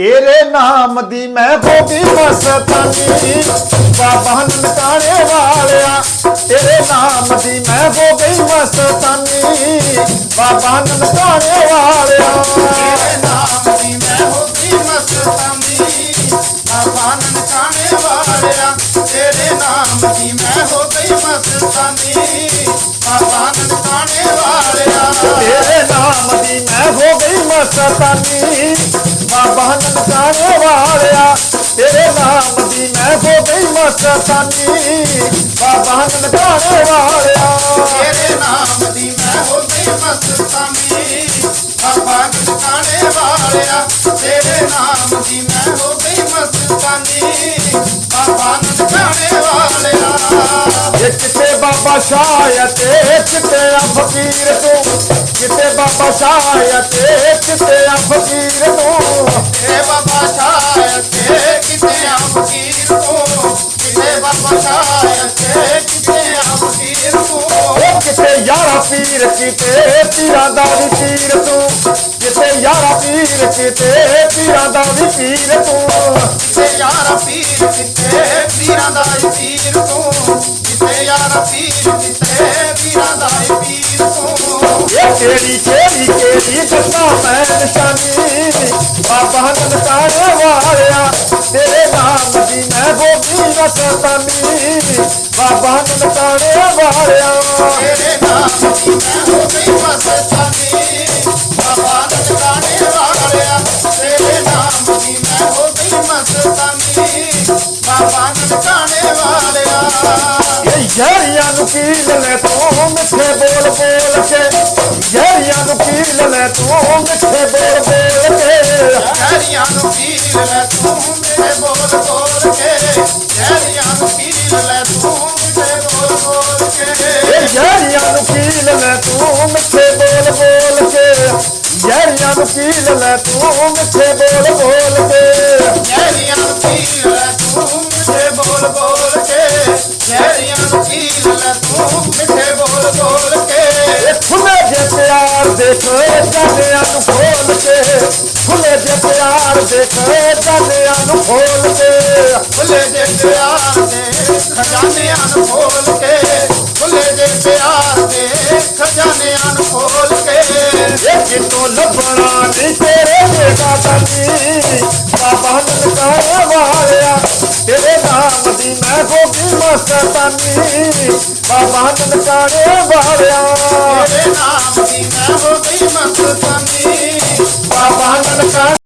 ਤੇਰੇ ਨਾਮ ਦੀ ਮੈਂ ਹੋ ਗਈ ਮਸਤਾਨੀ ਬਾਬਾ ਨਨਕਾਣੇ ਵਾਲਿਆ, ਤੇਰੇ ਨਾਮ ਦੀ ਮੈਂ ਹੋ ਗਈ ਮਸਤਾਨੀ ਬਾਬਾ ਨਨਕਾਣੇ ਵਾਲਿਆ, ਤੇਰੇ ਨਾਮ ਦੀ ਮੈਂ ਹੋ ਗਈ ਮਸਤਾਨੀ ਬਾਬਾ ਨਨਕਾਣੇ ਵਾਲਿਆ, ਤੇਰੇ ਨਾਮ ਦੀ ਮੈਂ ਹੋ ਗਈ ਮਸਤਾਨੀ ਬਾਬਾ ਨਨਕਾਣੇ ਵਾਲਿਆ, ਤੇਰੇ ਨਾਮ ਦੀ ਮੈਂ ਹੋ ਗਈ ਮਸਤਾਨੀ ਬਾਬਾ ਨਨਕਾਣੇ ਵਾਲਿਆ, ਤੇਰੇ ਨਾਮ ਦੀ ਮੈਂ ਹੋ ਗਈ ਮਸਤਾਨੀ ਬਾਬਾ ਨਨਕਾਣੇ ਵਾਲਿਆ, ਤੇਰੇ ਨਾਮ ਦੀ ਮੈਂ ਹੋ ਗਈ ਮਸਤਾਨੀ ਬਾਬਾ ਨਨਕਾਣੇ ਵਾਲਿਆ, ਤੇਰੇ ਨਾਮ ਦੀ ਮੈਂ ਹੋ ਗਈ ਮਸਤਾਨੀ ਬਾਬਾ ਨਨਕਾਣੇ ਵਾਲਿਆ। ਇਹ ਕਿਤੇ ਬਾਬਾ ਸ਼ਾਹ ਤੇ ਕਿਤੇ ਆ ਫਕੀਰ ਤੂੰ। ਕਿਤੇ ਬਾਬਾ ਸ਼ਾਹ ਤੇ ਕਿਤੇ ਆ ਫਕੀਰ ਤੂੰ। ਏ ਬਾਬਾ ਸ਼ਾਹ ਤੇ ਕਿਤੇ ਆ ਫਕੀਰ ਤੂੰ। ਕਿਤੇ ਬਾਬਾ ਸ਼ਾਹ ਤੇ ਕਿਤੇ ਆ ਫਕੀਰ ਤੂੰ। ਉਹ ਕਿਤੇ ਯਾਰਾ ਪੀਰ ਕਿਤੇ ਪੀਰਾਂ ਦਾ ਵੀ ਪੀਰ ਤੂੰ। ਕਿਤੇ ਯਾਰਾ ਪੀਰ ਕਿਤੇ ਪੀਰਾਂ ਦਾ ਵੀ ਪੀਰ ਤੂੰ। ਕਿਤੇ ਯਾਰ ਪੀਰ ਕਿਤੇ ਪੀਰਾਂ ਦਾ ਈ ਪੀਰ ਤੂੰ। ਕਿਤੇ ਯਾਰ ਪੀਰ ਕਿਤੇ ਪੀਰਾਂ ਦਾ ਈ ਪੀਰ ਤੂੰ। ਇਹ ਕਿਹੜੀ ਕਿਹੜੀ ਕਿਹੜੀ ਦੱਸਾਂ ਮੈਂ ਨਿਸ਼ਾਨੀ ਬਾਬਾ ਨਨਕਾਣੇ ਵਾਲਿਆ ਤੇਰੇ ਨਾਮ ਦੀ ਮੈਂ ਗੋਬੀ ਮਸਤਾਨੀ ਬਾਬਾ ਨਨਕਾਣੇ ਵਾਲਿਆ ਤੇਰੇ ਨਾਮ ਦੀ ਮੈਂ ਹੋ ਗਈ ਮਸਤਾਨੀ ਬਾਬਾ ਨਨਕਾਣੇ ਵਾਲਿਆ ਤੇਰੇ ਨਾਮ ਦੀ ਮੈਂ ਹੋ ਗਈ ਮਸਤਾਨੀ ਬਾਬਾ ਨਨਕਾਣੇ ਵਾਲਿਆ। ਯਾਰੀਆਂ ਨੂੰ ਕੀ ਲੈ ਤੂੰ ਮਿੱਠੇ ਬੋਲ ਬੋਲ ਕੇ। ਯਾਰੀਆਂ ਨੂੰ ਕੀ ਲੈ ਤੂੰ ਮਿੱਠੇ ਬੋਲ ਬੋਲ ਕੇ। ਸ਼ਹਿਰੀਆਂ ਨੂੰ ਪੀਰ ਲੈ ਤੂੰ ਮੇਰੇ ਬੋਲ ਬੋਲ ਕੇ। ਸ਼ਹਿਰੀਆਂ ਨੂੰ ਪੀਰ ਲੈ ਤੂੰ ਮੇਰੇ ਬੋਲ ਬੋਲ ਕੇ। ਯਾਰੀਆਂ ਨੂੰ ਕੀ ਲੈ ਤੂੰ ਮਿੱਠੇ ਬੋਲ ਬੋਲ ਕੇ। ਯਾਰੀਆਂ ਨੂੰ ਕੀ ਲੈ ਤੂੰ ਮਿੱਠੇ ਬੋਲ ਬੋਲ ਪਿਆਰ ਦੇਖ ਦਾਨਿਆਂ ਨੂੰ ਖੋਲ ਕੇ। ਖੁੱਲੇ ਜੇ ਪਿਆਰ ਦੇਖ ਦਾਨਿਆਂ ਨੂੰ ਖੋਲ ਕੇ। ਖੁੱਲੇ ਦੇ ਪਿਆਰ ਦੇ ਖਜ਼ਾਨਿਆਂ ਨੂੰ ਖੋਲ ਕੇ। ਖੁੱਲੇ ਦੇ ਪਿਆਰ ਦੇ ਖਜ਼ਾਨਿਆਂ ਨੂੰ ਖੋਲ ਕੇ। ਇਹ ਕਿਤੋਂ ਲੱਭਣਾ ਨਹੀਂ ਤੇਰੇ ਬੇਟਾ ਤਨੀ ਬਾਬਾ ਨਨਕਾਣੇ ਵਾਲਿਆ, ਤੇਰੇ ਨਾਮ ਦੀ ਮੈਂ ਗੋਬੀ ਮਸਤਾਨੀ ਬਾਬਾ ਨਨਕਾਣੇ ਵਾਲਿਆ ਤੇਰੇ ਨਾਮ ਦੀ ਮੈਂ ਹੋ ਗਈ ਮਸਤਾਨੀ ਬਾਬਾ ਨਨਕਾਣੇ